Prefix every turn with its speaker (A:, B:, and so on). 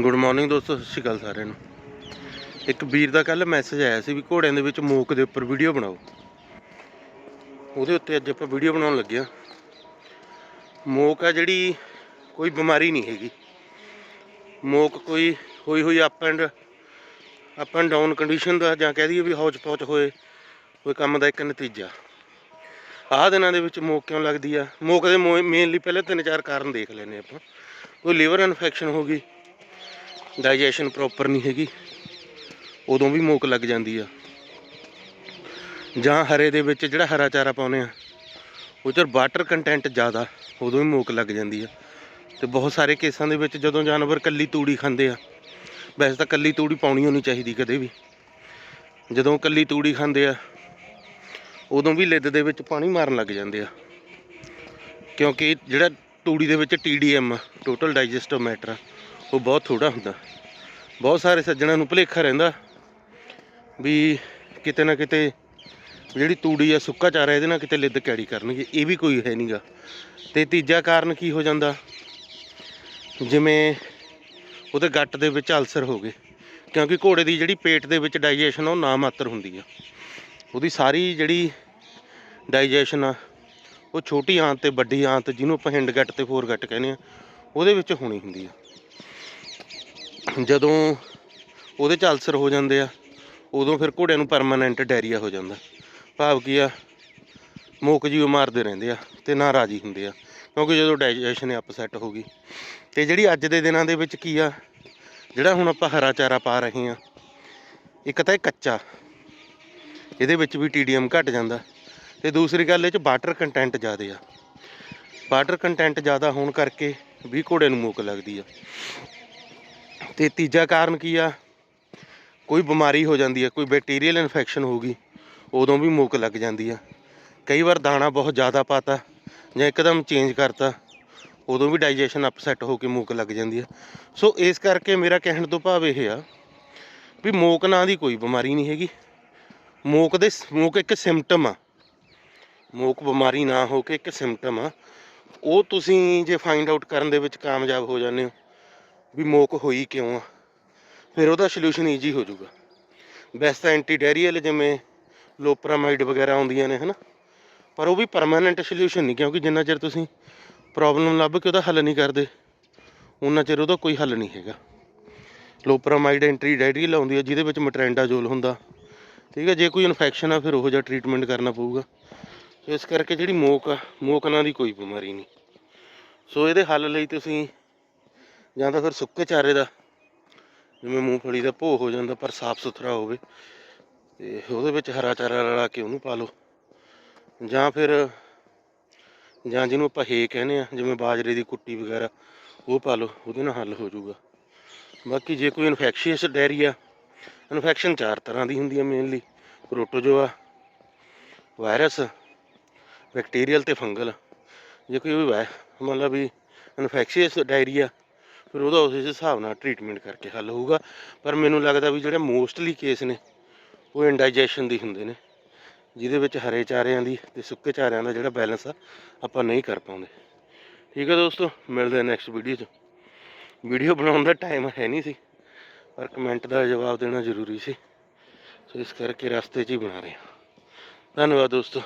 A: Good morning ਦੋਸਤੋ, ਸਤਿ ਸ਼੍ਰੀ ਅਕਾਲ ਸਾਰਿਆਂ ਨੂੰ। ਇੱਕ ਵੀਰ ਦਾ ਕੱਲ ਮੈਸੇਜ ਆਇਆ ਸੀ ਵੀ ਘੋੜਿਆਂ ਦੇ ਵਿੱਚ ਮੋਕ ਦੇ ਉੱਪਰ ਵੀਡੀਓ ਬਣਾਓ। ਉਹਦੇ ਉੱਤੇ ਅੱਜ ਆਪਾਂ ਵੀਡੀਓ ਬਣਾਉਣ ਲੱਗੇ ਆ ਮੋਕ ਆ ਜਿਹੜੀ ਕੋਈ ਬਿਮਾਰੀ ਨਹੀਂ ਹੈਗੀ। ਮੋਕ ਕੋਈ ਹੋਈ ਹੋਈ up and up and down condition ਦਾ ਜਾਂ ਕਹਿ ਦਈਏ ਵੀ ਹੌਚ ਪੌਚ ਹੋਏ, ਕੋਈ ਕੰਮ ਦਾ ਇੱਕ ਨਤੀਜਾ। ਆਹ ਦਿਨਾਂ ਦੇ ਵਿੱਚ ਮੋਕ ਕਿਉਂ ਲੱਗਦੀ ਆ? ਮੋਕ ਦੇ ਮੇਨਲੀ ਪਹਿਲੇ ਤਿੰਨ ਚਾਰ ਕਾਰਨ ਦੇਖ ਲੈਨੇ ਆਪਾਂ। ਕੋਈ ਲੀਵਰ ਇਨਫੈਕਸ਼ਨ ਹੋ ਗਈ ਡਾਈਜੈਸ਼ਨ ਪ੍ਰੋਪਰ ਨਹੀਂ ਹੈਗੀ। ਉਦੋਂ ਵੀ ਮੋਕ ਲੱਗ ਜਾਂਦੀ ਆ। ਜਾਂ ਹਰੇ ਦੇ ਵਿੱਚ ਜਿਹੜਾ ਹਰਾ ਚਾਰਾ ਪਾਉਨੇ ਆ, ਉਹ 'ਚ ਵਾਟਰ ਕੰਟੈਂਟ ਜ਼ਿਆਦਾ, ਉਦੋਂ ਵੀ ਮੋਕ ਲੱਗ ਜਾਂਦੀ ਆ। ਤੇ ਬਹੁਤ ਸਾਰੇ ਕੇਸਾਂ ਦੇ ਵਿੱਚ ਜਦੋਂ ਜਾਨਵਰ ਕੱਲੀ ਤੂੜੀ ਖਾਂਦੇ ਆ, ਵੈਸੇ ਤਾਂ ਕੱਲੀ ਤੂੜੀ ਪਾਉਣੀ ਹੋਣੀ ਚਾਹੀਦੀ ਕਦੇ ਵੀ। ਜਦੋਂ ਕੱਲੀ ਤੂੜੀ ਖਾਂਦੇ ਆ, ਉਦੋਂ ਵੀ ਲਿੱਦ ਦੇ ਵਿੱਚ ਪਾਣੀ ਮਾਰਨ ਲੱਗ ਜਾਂਦੇ ਆ। ਕਿਉਂਕਿ ਜਿਹੜਾ ਤੂੜੀ ਦੇ ਵਿੱਚ TDM ਟੋਟਲ ਡਾਈਜੈਸਟਿਵ ਮੈਟਰ ਉਹ ਬਹੁਤ ਥੋੜਾ ਹੁੰਦਾ। ਬਹੁਤ ਸਾਰੇ ਸੱਜਣਾਂ ਨੂੰ ਭੁਲੇਖਾ ਰਹਿੰਦਾ ਵੀ ਕਿਤੇ ਨਾ ਕਿਤੇ ਜਿਹੜੀ ਤੂੜੀ ਆ, ਸੁੱਕਾ ਚਾਰਾ, ਇਹਦੇ ਨਾਲ ਕਿਤੇ ਲਿੱਦ ਕੈੜੀ ਕਰਨਗੇ। ਇਹ ਵੀ ਕੋਈ ਹੈ ਨਹੀਂਗਾ ਤੇ ਤੀਜਾ ਕਾਰਨ ਕੀ ਹੋ ਜਾਂਦਾ? ਜਿਵੇਂ ਉਹਦੇ ਗੱਟ ਦੇ ਵਿੱਚ ਅਲਸਰ ਹੋ ਗਏ, ਕਿਉਂਕਿ ਘੋੜੇ ਦੀ ਜਿਹੜੀ ਪੇਟ ਦੇ ਵਿੱਚ ਡਾਈਜੈਸ਼ਨ ਉਹ ਨਾ ਮਾਤਰ ਹੁੰਦੀ ਆ। ਉਹਦੀ ਸਾਰੀ ਜਿਹੜੀ ਡਾਈਜੈਸ਼ਨ ਆ, ਉਹ ਛੋਟੀ ਆਂਤ ਤੇ ਵੱਡੀ ਆਂਤ ਜਿਹਨੂੰ ਆਪਾਂ ਹਿੰਡ ਗੱਟ ਤੇ ਫੋਰ ਗੱਟ ਕਹਿੰਦੇ ਆ, ਉਹਦੇ ਵਿੱਚ ਹੋਣੀ ਹੁੰਦੀ ਆ। ਜਦੋਂ ਉਹਦੇ ਚ ਅਲਸਰ ਹੋ ਜਾਂਦੇ ਆ, ਉਦੋਂ ਫਿਰ ਘੋੜਿਆਂ ਨੂੰ ਪਰਮਾਨੈਂਟ ਡਾਇਰੀਆ ਹੋ ਜਾਂਦਾ। ਭਾਵ ਕੀ ਆ, ਮੋਕ ਜੀ ਉਹ ਮਾਰਦੇ ਰਹਿੰਦੇ ਆ ਤੇ ਨਾ ਰਾਜੀ ਹੁੰਦੇ ਆ, ਕਿਉਂਕਿ ਜਦੋਂ ਡਾਈਜੈਸ਼ਨ ਅਪਸੈਟ ਹੋ ਗਈ। ਤੇ ਜਿਹੜੀ ਅੱਜ ਦੇ ਦਿਨਾਂ ਦੇ ਵਿੱਚ ਕੀ ਆ, ਜਿਹੜਾ ਹੁਣ ਆਪਾਂ ਹਰਾ ਚਾਰਾ ਪਾ ਰਹੇ ਆ, ਇੱਕ ਤਾਂ ਇਹ ਕੱਚਾ, ਇਹਦੇ ਵਿੱਚ ਵੀ ਟੀਡੀਐਮ ਘਟ ਜਾਂਦਾ ਤੇ ਦੂਸਰੀ ਗੱਲ ਇਹ ਚ ਵਾਟਰ ਕੰਟੈਂਟ ਜ਼ਿਆਦਾ ਆ। ਵਾਟਰ ਕੰਟੈਂਟ ਜ਼ਿਆਦਾ ਹੋਣ ਕਰਕੇ ਵੀ ਘੋੜੇ ਨੂੰ ਮੋਕ ਲੱਗਦੀ ਆ। ਤੇ ਤੀਜਾ ਕਾਰਨ ਕੀ ਆ? ਕੋਈ ਬਿਮਾਰੀ ਹੋ ਜਾਂਦੀ ਹੈ, ਕੋਈ ਬੈਕਟੀਰੀਅਲ ਇਨਫੈਕਸ਼ਨ ਹੋ ਗਈ ਉਦੋਂ ਵੀ ਮੋਕ ਲੱਗ ਜਾਂਦੀ ਆ। ਕਈ ਵਾਰ ਦਾਣਾ ਬਹੁਤ ਜ਼ਿਆਦਾ ਪਾਤਾ ਜਾਂ ਇੱਕਦਮ ਚੇਂਜ ਕਰਤਾ, ਉਦੋਂ ਵੀ ਡਾਈਜੈਸ਼ਨ ਅਪਸੈਟ ਹੋ ਕੇ ਮੋਕ ਲੱਗ ਜਾਂਦੀ ਆ। ਸੋ ਇਸ ਕਰਕੇ ਮੇਰਾ ਕਹਿਣ ਤੋਂ ਭਾਵ ਇਹ ਆ ਵੀ ਮੋਕ ਨਾਂ ਦੀ ਕੋਈ ਬਿਮਾਰੀ ਨਹੀਂ ਹੈਗੀ। ਮੋਕ ਦੇ ਮੋਕ ਇੱਕ ਸਿੰਪਟਮ ਆ। ਮੋਕ ਬਿਮਾਰੀ ਨਾ ਹੋ ਕੇ ਇੱਕ ਸਿੰਪਟਮ ਆ। ਉਹ ਤੁਸੀਂ ਜੇ ਫਾਈਂਡ ਆਊਟ ਕਰਨ ਦੇ ਵਿੱਚ ਕਾਮਯਾਬ ਹੋ ਜਾਂਦੇ ਹੋ ਵੀ ਮੋਕ ਹੋਈ ਕਿਉਂ ਆ? ਫਿਰ ਉਹਦਾ ਸੋਲੂਸ਼ਨ ਈਜ਼ੀ ਹੋ ਜਾਊਗਾ। ਵੈਸੇ ਤਾਂ ਐਂਟੀ ਡੈਰੀਅਲ ਜਿਵੇਂ ਲੋਪਰਾਮਾਈਡ ਵਗੈਰਾ ਆਉਂਦੀਆਂ ਨੇ, ਹਨਾ? ਪਰ ਉਹ ਵੀ ਪਰਮਾਨੈਂਟ ਸੋਲੂਸ਼ਨ ਨਹੀਂ, ਕਿਉਂਕਿ ਜਿੰਨਾ ਚਿਰ ਤੁਸੀਂ ਪ੍ਰੋਬਲਮ ਲੱਭ ਕੇ ਉਹਦਾ ਹੱਲ ਨਹੀਂ ਕਰਦੇ ਉਹਨਾਂ ਚਿਰ ਉਹਦਾ ਕੋਈ ਹੱਲ ਨਹੀਂ ਹੈਗਾ। ਲੋਪਰਾਮਾਈਡ ਐਂਟੀ ਡੈਰੀਅਲ ਆਉਂਦੀ ਹੈ ਜਿਹਦੇ ਵਿੱਚ ਮਟਰੈਂਡਾਜੋਲ ਹੁੰਦਾ। ਠੀਕ ਹੈ ਜੇ ਕੋਈ ਇਨਫੈਕਸ਼ਨ ਆ, ਫਿਰ ਉਹੋ ਜਿਹਾ ਟ੍ਰੀਟਮੈਂਟ ਕਰਨਾ ਪਊਗਾ। ਇਸ ਕਰਕੇ ਜਿਹੜੀ ਮੋਕ ਆ, ਮੋਕ ਨਾਂ ਦੀ ਕੋਈ ਬਿਮਾਰੀ ਨਹੀਂ। ਸੋ ਇਹਦੇ ਹੱਲ ਲਈ ਤੁਸੀਂ ਜਾਂ ਤਾਂ ਫਿਰ ਸੁੱਕੇ ਚਾਰੇ ਦਾ, ਜਿਵੇਂ ਮੂੰਗਫਲੀ ਦਾ ਭੋ ਹੋ ਜਾਂਦਾ ਪਰ ਸਾਫ਼ ਸੁਥਰਾ ਹੋਵੇ, ਤੇ ਉਹਦੇ ਵਿੱਚ ਹਰਾ ਚਾਰਾ ਰਲਾ ਕੇ ਉਹਨੂੰ ਪਾ ਲਓ। ਜਾਂ ਫਿਰ, ਜਾਂ ਜਿਹਨੂੰ ਆਪਾਂ ਹੇ ਕਹਿੰਦੇ ਆ, ਜਿਵੇਂ ਬਾਜਰੇ ਦੀ ਕੁੱਟੀ ਵਗੈਰਾ, ਉਹ ਪਾ ਲਓ, ਉਹਦੇ ਨਾਲ ਹੱਲ ਹੋ ਜਾਊਗਾ। ਬਾਕੀ ਜੇ ਕੋਈ ਇਨਫੈਕਸ਼ੀਅਸ ਡਾਇਰੀਆ ਇਨਫੈਕਸ਼ਨ ਚਾਰ ਤਰ੍ਹਾਂ ਦੀ ਹੁੰਦੀ ਹੈ ਮੇਨਲੀ ਪ੍ਰੋਟੋਜੋਆ ਵਾਇਰਸ ਬੈਕਟੀਰੀਅਲ ਤੇ ਫੰਗਲ ਜੇ ਕੋਈ ਵੀ, ਮਤਲਬ ਵੀ ਇਨਫੈਕਸ਼ੀਅਸ ਡਾਇਰੀਆ ਫਿਰ ਉਹਦਾ ਉਸ ਹਿਸਾਬ ਨਾਲ ਟ੍ਰੀਟਮੈਂਟ ਕਰਕੇ ਹੱਲ ਹੋਊਗਾ। ਪਰ ਮੈਨੂੰ ਲੱਗਦਾ ਵੀ ਜਿਹੜੇ ਮੋਸਟਲੀ ਕੇਸ ਨੇ, ਉਹ ਇੰਡਾਈਜੈਸ਼ਨ ਦੀ ਹੁੰਦੇ ਨੇ, ਜਿਹਦੇ ਵਿੱਚ ਹਰੇ ਚਾਰਿਆਂ ਦੀ ਤੇ ਸੁੱਕੇ ਚਾਰਿਆਂ ਦਾ ਜਿਹੜਾ ਬੈਲੈਂਸ ਆ, ਆਪਾਂ ਨਹੀਂ ਕਰ ਪਾਉਂਦੇ। ਠੀਕ ਹੈ ਦੋਸਤੋ, ਮਿਲਦੇ ਆ ਨੈਕਸਟ ਵੀਡੀਓ 'ਚ। ਵੀਡੀਓ ਬਣਾਉਣ ਦਾ ਟਾਈਮ ਹੈ ਨਹੀਂ ਸੀ, ਪਰ ਕਮੈਂਟ ਦਾ ਜਵਾਬ ਦੇਣਾ ਜ਼ਰੂਰੀ ਸੀ। ਸੋ ਇਸ ਕਰਕੇ ਰਸਤੇ 'ਚ ਹੀ ਬਣਾ ਰਹੇ ਹਾਂ। ਧੰਨਵਾਦ ਦੋਸਤੋ।